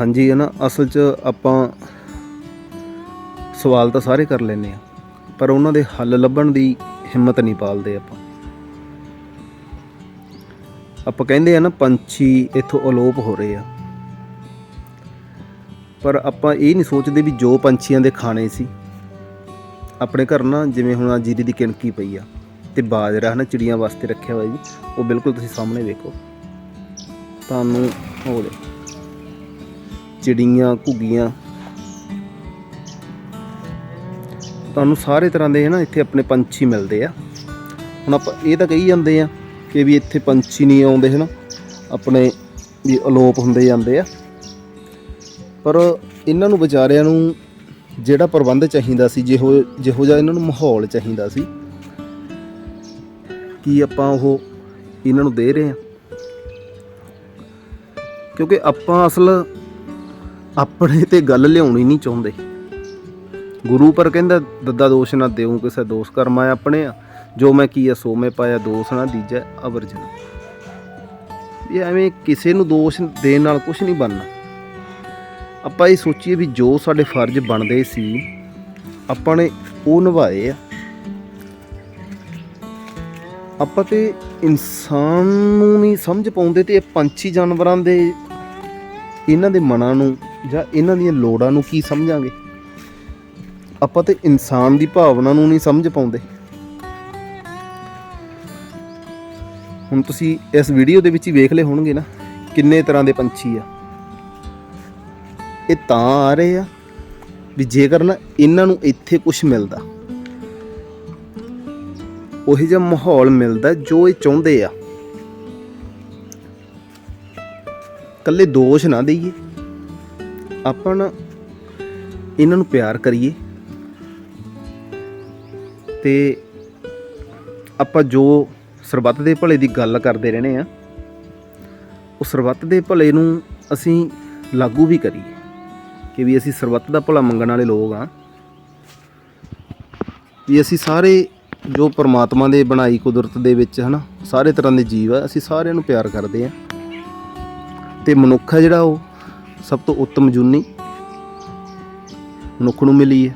ਹਾਂਜੀ, ਹੈ ਨਾ? ਅਸਲ 'ਚ ਆਪਾਂ ਸਵਾਲ ਤਾਂ ਸਾਰੇ ਕਰ ਲੈਨੇ ਆ, ਪਰ ਉਹਨਾਂ ਦੇ ਹੱਲ ਲੱਭਣ ਦੀ ਹਿੰਮਤ ਨਹੀਂ ਪਾਲਦੇ ਆਪਾਂ। ਆਪਾਂ ਕਹਿੰਦੇ ਆ ਨਾ, ਪੰਛੀ ਇੱਥੋਂ ਅਲੋਪ ਹੋ ਰਹੇ ਆ। ਪਰ ਆਪਾਂ ਇਹ ਨਹੀਂ ਸੋਚਦੇ ਵੀ ਜੋ ਪੰਛੀਆਂ ਦੇ ਖਾਣੇ ਸੀ, ਆਪਣੇ ਘਰ ਨਾ ਜਿਵੇਂ ਹੁਣ ਆਹ ਜੀਰੀ ਦੀ ਕਿਣਕੀ ਪਈ ਆ, ਤੇ ਬਾਜਰਾ ਹਨਾ ਚਿੜੀਆਂ ਵਾਸਤੇ ਰੱਖਿਆ ਹੋਇਆ ਜੀ, ਉਹ ਬਿਲਕੁਲ ਤੁਸੀਂ ਸਾਹਮਣੇ ਵੇਖੋ। ਤੁਹਾਨੂੰ ਉਹ ਦੇ ਚਿੜੀਆਂ, ਘੁੱਗੀਆਂ। ਤੁਹਾਨੂੰ ਸਾਰੇ ਤਰ੍ਹਾਂ ਦੇ ਹੈ ਨਾ ਇੱਥੇ ਆਪਣੇ ਪੰਛੀ ਮਿਲਦੇ ਆ। ਹੁਣ ਆਪਾਂ ਇਹ ਤਾਂ ਕਹੀ ਜਾਂਦੇ ਆ ਕਿ ਵੀ ਇੱਥੇ ਪੰਛੀ ਨਹੀਂ ਆਉਂਦੇ ਹਨ। ਆਪਣੇ ਵੀ ਅਲੋਪ ਹੁੰਦੇ ਜਾਂਦੇ ਆ। ਪਰ ਇਹਨਾਂ ਨੂੰ ਵਿਚਾਰਿਆਂ ਨੂੰ ਜਿਹੜਾ ਪ੍ਰਬੰਧ ਚਾਹੀਦਾ ਸੀ, ਜਿਹੋ ਜਿਹੋ ਜਿਹਾ ਇਹਨਾਂ ਨੂੰ ਮਾਹੌਲ ਚਾਹੀਦਾ ਸੀ, ਕੀ ਆਪਾਂ ਉਹ ਇਹਨਾਂ ਨੂੰ ਦੇ ਰਹੇ ਹਾਂ ਕਿਉਂਕਿ ਆਪਾਂ ਅਸਲ ਆਪਣੇ ਤੇ ਗੱਲ ਲਿਆਉਣੀ ਨਹੀਂ ਚਾਹੁੰਦੇ। ਗੁਰੂ ਪਰ ਕਹਿੰਦਾ, ਦੱਦਾ ਦੋਸ਼ ਨਾ ਦੇਉ ਕਿਸੇ ਦੋਸ਼ ਕਰਮਾ ਆਪਣੇ ਆ। ਜੋ ਮੈਂ ਕੀਆ, ਸੋ ਮੈਂ ਪਾਇਆ, ਦੋਸ਼ ਨਾ ਦੀਜੈ ਅਵਰਜਨ ਇਹ ਐਵੇਂ ਕਿਸੇ ਨੂੰ ਦੋਸ਼ ਦੇਣ ਨਾਲ ਕੁਝ ਨਹੀਂ ਬਣਨਾ। ਆਪਾਂ ਇਹ ਸੋਚੀਏ ਵੀ ਜੋ ਸਾਡੇ ਫਰਜ਼ ਬਣਦੇ ਸੀ, ਆਪਾਂ ਨੇ ਉਹ ਨਿਭਾਏ ਆ। ਆਪਾਂ ਤੇ ਇਨਸਾਨ ਨੂੰ ਨਹੀਂ ਸਮਝ ਪਾਉਂਦੇ ਤੇ ਇਹ ਪੰਛੀ ਜਾਨਵਰਾਂ ਦੇ, ਇਹਨਾਂ ਦੇ ਮਨਾਂ ਨੂੰ ਜਾਂ ਇਹਨਾਂ ਦੀਆਂ ਲੋੜਾਂ ਨੂੰ ਕੀ ਸਮਝਾਂਗੇ? ਆਪਾਂ ਤੇ ਇਨਸਾਨ ਦੀ ਭਾਵਨਾ ਨੂੰ ਨਹੀਂ ਸਮਝ ਪਾਉਂਦੇ। ਹੁਣ ਤੁਸੀਂ ਇਸ ਵੀਡੀਓ ਦੇ ਵਿੱਚ ਹੀ ਵੇਖ ਲਏ ਹੋਣਗੇ ਨਾ, ਕਿੰਨੇ ਤਰ੍ਹਾਂ ਦੇ ਪੰਛੀ ਆ। ਇਹ ਤਾਂ ਆ ਰਹੇ ਆ ਵੀ ਜੇਕਰ ਨਾ ਇਹਨਾਂ ਨੂੰ ਇੱਥੇ ਕੁਝ ਮਿਲਦਾ, ਉਹੀ ਜਿਹਾ ਮਾਹੌਲ ਮਿਲਦਾ ਜੋ ਇਹ ਚਾਹੁੰਦੇ ਆ। ਕੱਲੇ ਦੋਸ਼ ਨਾ ਦਈਏ। ਆਪਾਂ ਨਾ ਇਹਨਾਂ ਨੂੰ ਪਿਆਰ ਕਰੀਏ ਤੇ ਆਪਾਂ ਜੋ ਸਰਬੱਤ ਦੇ ਭਲੇ ਦੀ ਗੱਲ ਕਰਦੇ ਰਹਿੰਦੇ ਆ ਉਹ ਸਰਬੱਤ ਦੇ ਭਲੇ ਨੂੰ ਅਸੀਂ ਲਾਗੂ ਵੀ ਕਰੀਏ ਕਿ ਵੀ ਅਸੀਂ ਸਰਬੱਤ ਦਾ ਭਲਾ ਮੰਗਣ ਵਾਲੇ ਲੋਕ ਆ ਵੀ ਅਸੀਂ ਸਾਰੇ ਜੋ ਪਰਮਾਤਮਾ ਦੇ ਬਣਾਈ ਕੁਦਰਤ ਦੇ ਵਿੱਚ ਹਨਾ, ਸਾਰੇ ਤਰ੍ਹਾਂ ਦੇ ਜੀਵ ਆ, ਅਸੀਂ ਸਾਰਿਆਂ ਨੂੰ ਪਿਆਰ ਕਰਦੇ ਆ ਤੇ ਮਨੁੱਖ ਹੈ ਜਿਹੜਾ ਉਹ ਸਭ ਤੋਂ ਉੱਤਮ ਜੁਨੀ ਮਨੁੱਖ ਨੂੰ ਮਿਲੀ ਹੈ।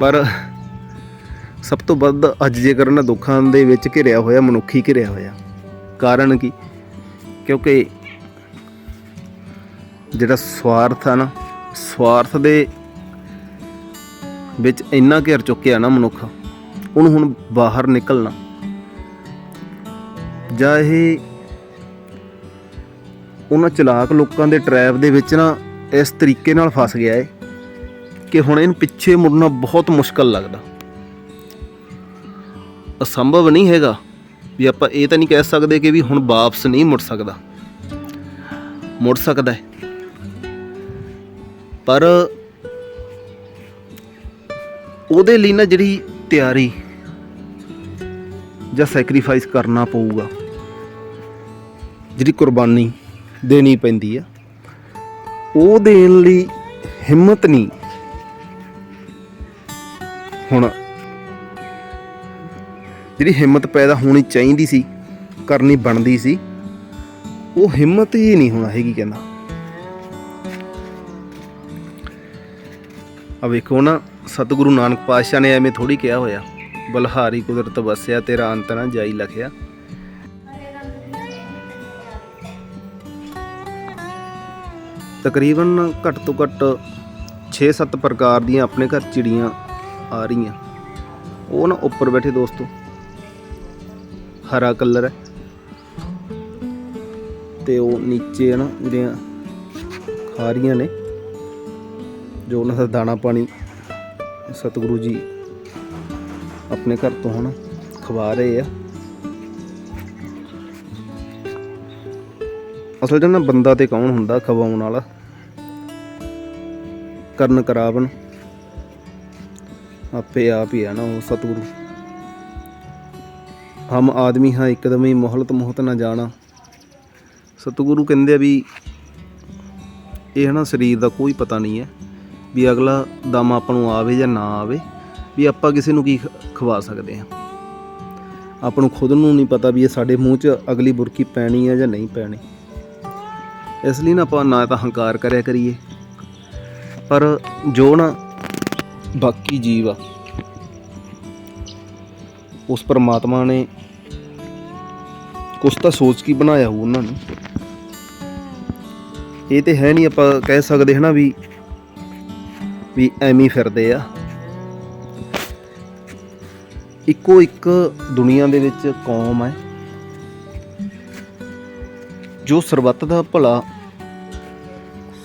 ਪਰ ਸਭ ਤੋਂ ਵੱਧ ਅੱਜ ਜੇਕਰ ਨਾ ਦੁੱਖਾਂ ਦੇ ਵਿੱਚ ਘਿਰਿਆ ਹੋਇਆ, ਮਨੁੱਖੀ ਘਿਰਿਆ ਹੋਇਆ, ਕਾਰਨ ਕੀ? ਕਿਉਂਕਿ ਜਿਹੜਾ ਸਵਾਰਥ ਆ ਨਾ, ਸਵਾਰਥ ਦੇ ਵਿੱਚ ਇੰਨਾ ਘਿਰ ਚੁੱਕਿਆ ਨਾ ਮਨੁੱਖ, ਉਹਨੂੰ ਹੁਣ ਬਾਹਰ ਨਿਕਲਣਾ। ਜਾਂ ਇਹ ਉਹਨਾਂ ਚਲਾਕ ਲੋਕਾਂ ਦੇ ਟਰੈਪ ਦੇ ਵਿੱਚ ਨਾ ਇਸ ਤਰੀਕੇ ਨਾਲ ਫਸ ਗਿਆ ਏ ਕਿ ਹੁਣ ਇਹਨੂੰ ਪਿੱਛੇ ਮੁੜਨਾ ਬਹੁਤ ਮੁਸ਼ਕਲ ਲੱਗਦਾ। ਅਸੰਭਵ ਨਹੀਂ ਹੈਗਾ ਵੀ ਆਪਾਂ ਇਹ ਤਾਂ ਨਹੀਂ ਕਹਿ ਸਕਦੇ ਕਿ ਵੀ ਹੁਣ ਵਾਪਸ ਨਹੀਂ ਮੁੜ ਸਕਦਾ। ਮੁੜ ਸਕਦਾ ਹੈ ਪਰ ਉਹਦੇ ਲਈ ਨਾ ਜਿਹੜੀ ਤਿਆਰੀ ਜਾਂ ਸੈਕਰੀਫਾਈਸ ਕਰਨਾ ਪਊਗਾ, ਜਿਹੜੀ ਕੁਰਬਾਨੀ ਦੇਣੀ ਪੈਂਦੀ ਆ। ਉਹ ਦੇਣ ਲਈ ਹਿੰਮਤ ਨਹੀਂ। ਹੁਣ ਜਿਹੜੀ ਹਿੰਮਤ ਪੈਦਾ ਹੋਣੀ ਚਾਹੀਦੀ ਸੀ, ਕਰਨੀ ਬਣਦੀ ਸੀ, ਉਹ ਹਿੰਮਤ ਹੀ ਨਹੀਂ ਹੋਣਾ ਹੈਗੀ ਕਹਿੰਦਾ। ਆ ਵੇਖੋ ਨਾ, ਸਤਿਗੁਰੂ ਨਾਨਕ ਪਾਤਸ਼ਾਹ ਨੇ ਐਵੇਂ ਥੋੜੀ ਕਿਹਾ ਹੋਇਆ, ਬਲਹਾਰੀ ਕੁਦਰਤ ਵਸਿਆ ਤੇਰਾ ਅੰਤ ਨਾ ਜਾਈ ਲਖਿਆ। ਤਕਰੀਬਨ ਘੱਟ ਤੋਂ ਘੱਟ 6-7 ਪ੍ਰਕਾਰ ਦੀਆਂ ਆਪਣੇ ਘਰ ਚਿੜੀਆਂ ਆ ਰਹੀਆਂ। ਉਹ ਨਾ ਉੱਪਰ ਬੈਠੇ ਦੋਸਤੋ। ਹਰਾ ਕਲਰ ਹੈ। ਤੇ ਉਹ ਨੀਚੇ ਹੈ ਨਾ ਜਿਹੜੀਆਂ ਖਾ ਰਹੀਆਂ ਨੇ, ਜੋ ਉਹਨਾਂ ਦਾ ਦਾਣਾ ਪਾਣੀ ਸਤਿਗੁਰੂ ਜੀ ਆਪਣੇ ਘਰ ਤੋਂ ਹੁਣ ਖਵਾ ਰਹੇ ਆ। ਅਸਲ 'ਚ ਬੰਦਾ ਤੇ ਕੌਣ ਹੁੰਦਾ ਖਵਾਉਣ ਵਾਲਾ? ਕਰਨ ਕਰਾਵਨ ਆਪੇ ਆਪ ਹੀ ਹੈ ਨਾ ਉਹ ਸਤਿਗੁਰੂ। ਹਮ ਆਦਮੀ ਹਾਂ, ਇੱਕਦਮ ਹੀ ਮੋਹਲਤ ਮੋਹਤ ਨਾ ਜਾਣਾ। ਸਤਿਗੁਰੂ ਕਹਿੰਦੇ ਆ ਵੀ ਇਹ ਨਾ ਸਰੀਰ ਦਾ ਕੋਈ ਪਤਾ ਨਹੀਂ ਹੈ ਵੀ ਅਗਲਾ ਦਮ ਆਪਾਂ ਨੂੰ ਆਵੇ ਜਾਂ ਨਾ ਆਵੇ, ਵੀ ਆਪਾਂ ਕਿਸੇ ਨੂੰ ਕੀ ਖਵਾ ਸਕਦੇ ਹਾਂ। ਆਪਾਂ ਨੂੰ ਖੁਦ ਨੂੰ ਨਹੀਂ ਪਤਾ ਵੀ ਇਹ ਸਾਡੇ ਮੂੰਹ 'ਚ ਅਗਲੀ ਬੁਰਕੀ ਪੈਣੀ ਹੈ ਜਾਂ ਨਹੀਂ ਪੈਣੀ। ਇਸ ਲਈ ਨਾ ਆਪਾਂ ਨਾ ਤਾਂ ਹੰਕਾਰ ਕਰਿਆ ਕਰੀਏ। ਪਰ ਜੋ ਨਾ ਬਾਕੀ ਜੀਵ ਆ, ਉਸ ਪਰਮਾਤਮਾ ਨੇ ਕੁਛ ਤਾਂ ਸੋਚ ਕੀ ਬਣਾਇਆ ਹੋਊ ਉਹਨਾਂ ਨੂੰ। ਇਹ ਤੇ ਹੈ ਨਹੀਂ ਆਪਾਂ ਕਹਿ ਸਕਦੇ ਹਨਾ ਵੀ ਵੀ ਐਵੇਂ ਫਿਰਦੇ ਆ। ਇੱਕੋ ਇੱਕ ਦੁਨੀਆ ਦੇ ਵਿੱਚ ਕੌਮ ਹੈ ਜੋ ਸਰਬੱਤ ਦਾ ਭਲਾ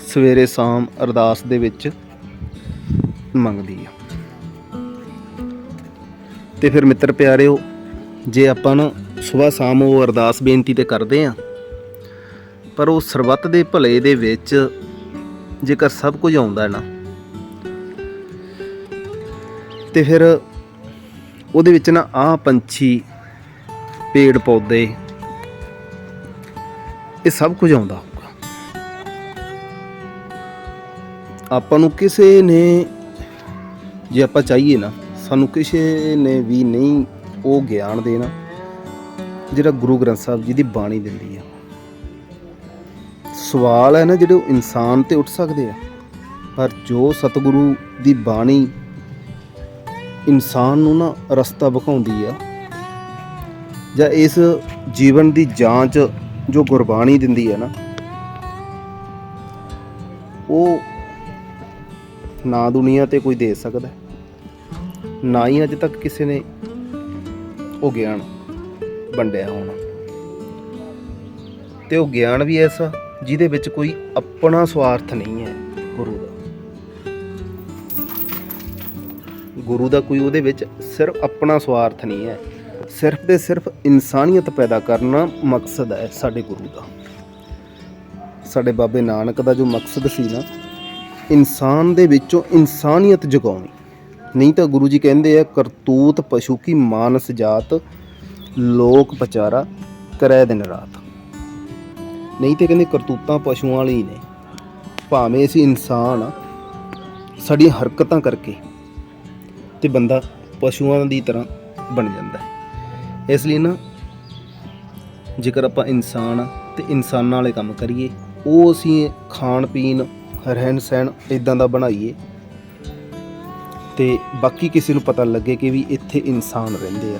ਸਵੇਰੇ ਸ਼ਾਮ ਅਰਦਾਸ ਦੇ ਵਿੱਚ ਮੰਗਦੀ ਆ। ਤੇ ਫਿਰ ਮਿੱਤਰ ਪਿਆਰਿਓ, ਜੇ ਆਪਾਂ ਨਾ ਸਵੇਰ ਸ਼ਾਮ ਉਹ ਅਰਦਾਸ ਬੇਨਤੀ ਤੇ ਕਰਦੇ ਆ, ਪਰ ਉਹ ਸਰਬੱਤ ਦੇ ਭਲੇ ਦੇ ਵਿੱਚ ਜੇਕਰ ਸਭ ਕੁਝ ਆਉਂਦਾ ਨਾ, ਤੇ ਫਿਰ ਉਹਦੇ ਵਿੱਚ ਨਾ ਆਹ ਪੰਛੀ, ਪੇੜ ਪੌਦੇ, ਇਹ ਸਭ ਕੁਝ ਆਉਂਦਾ। ਆਪਾਂ ਨੂੰ ਕਿਸੇ ਨੇ, ਜੇ ਆਪਾਂ ਚਾਹੀਏ ਨਾ, ਸਾਨੂੰ ਕਿਸੇ ਨੇ ਵੀ ਨਹੀਂ ਉਹ ਗਿਆਨ ਦੇਣਾ, ਜਿਹੜਾ ਗੁਰੂ ਗ੍ਰੰਥ ਸਾਹਿਬ ਜੀ ਦੀ ਬਾਣੀ ਦਿੰਦੀ ਆ। ਸਵਾਲ ਹੈ ਨਾ ਜਿਹੜੇ ਉਹ ਇਨਸਾਨ ਤੇ ਉੱਠ ਸਕਦੇ ਆ। ਪਰ ਜੋ ਸਤਿਗੁਰੂ ਦੀ ਬਾਣੀ ਇਨਸਾਨ ਨੂੰ ਨਾ ਰਸਤਾ ਵਿਖਾਉਂਦੀ ਆ, ਜਾਂ ਇਸ ਜੀਵਨ ਦੀ ਜਾਂਚ ਜੋ ਗੁਰਬਾਣੀ ਦਿੰਦੀ ਹੈ ਨਾ, ਉਹ ਨਾ ਦੁਨੀਆ ਤੇ ਕੋਈ ਦੇ ਸਕਦਾ। ਨਾ ਹੀ ਅਜੇ ਤੱਕ ਕਿਸੇ ਨੇ ਉਹ ਗਿਆਨ ਵੰਡਿਆ ਹੋਣਾ। ਤੇ ਉਹ ਗਿਆਨ ਵੀ ਐਸਾ ਜਿਹਦੇ ਵਿੱਚ ਕੋਈ ਆਪਣਾ ਸਵਾਰਥ ਨਹੀਂ ਹੈ ਗੁਰੂ ਦਾ। ਗੁਰੂ ਦਾ ਕੋਈ ਉਹਦੇ ਵਿੱਚ ਸਿਰਫ ਆਪਣਾ ਸਵਾਰਥ ਨਹੀਂ ਹੈ। ਸਿਰਫ ਤੇ ਸਿਰਫ ਇਨਸਾਨੀਅਤ ਪੈਦਾ ਕਰਨਾ ਮਕਸਦ ਹੈ ਸਾਡੇ ਗੁਰੂ ਦਾ। ਸਾਡੇ ਬਾਬੇ ਨਾਨਕ ਦਾ ਜੋ ਮਕਸਦ ਸੀ ਨਾ ਇਨਸਾਨ ਦੇ ਵਿੱਚੋਂ ਇਨਸਾਨੀਅਤ ਜਗਾਉਣੀ। ਨਹੀਂ ਤਾਂ ਗੁਰੂ ਜੀ ਕਹਿੰਦੇ ਆ, ਕਰਤੂਤ ਪਸ਼ੂ ਕੀ ਮਾਨਸ ਜਾਤ, ਲੋਕ ਪਚਾਰਾ ਕਰੈ ਦਿਨ ਰਾਤ। ਨਹੀਂ ਤੇ ਕਹਿੰਦੇ ਕਰਤੂਤਾਂ ਪਸ਼ੂਆਂ ਵਾਲੀ ਹੀ ਨੇ। ਭਾਵੇਂ ਅਸੀਂ ਇਨਸਾਨ ਆ, ਸਾਡੀਆਂ ਹਰਕਤਾਂ ਕਰਕੇ ਤੇ ਬੰਦਾ ਪਸ਼ੂਆਂ ਦੀ ਤਰ੍ਹਾਂ ਬਣ ਜਾਂਦਾ ਹੈ। ਇਸ ਲਈ ਨਾ, ਜੇਕਰ ਆਪਾਂ ਇਨਸਾਨ ਆ ਤੇ ਇਨਸਾਨਾਂ ਵਾਲੇ ਕੰਮ ਕਰੀਏ, ਉਹ ਅਸੀਂ ਖਾਣ ਪੀਣ ਰਹਿਣ ਸਹਿਣ ਇਦਾਂ ਦਾ ਬਣਾਈਏ। ਤੇ ਬਾਕੀ ਕਿਸੇ ਨੂੰ ਪਤਾ ਲੱਗੇ ਕਿ ਵੀ ਇੱਥੇ ਇਨਸਾਨ ਰਹਿੰਦੇ ਆ।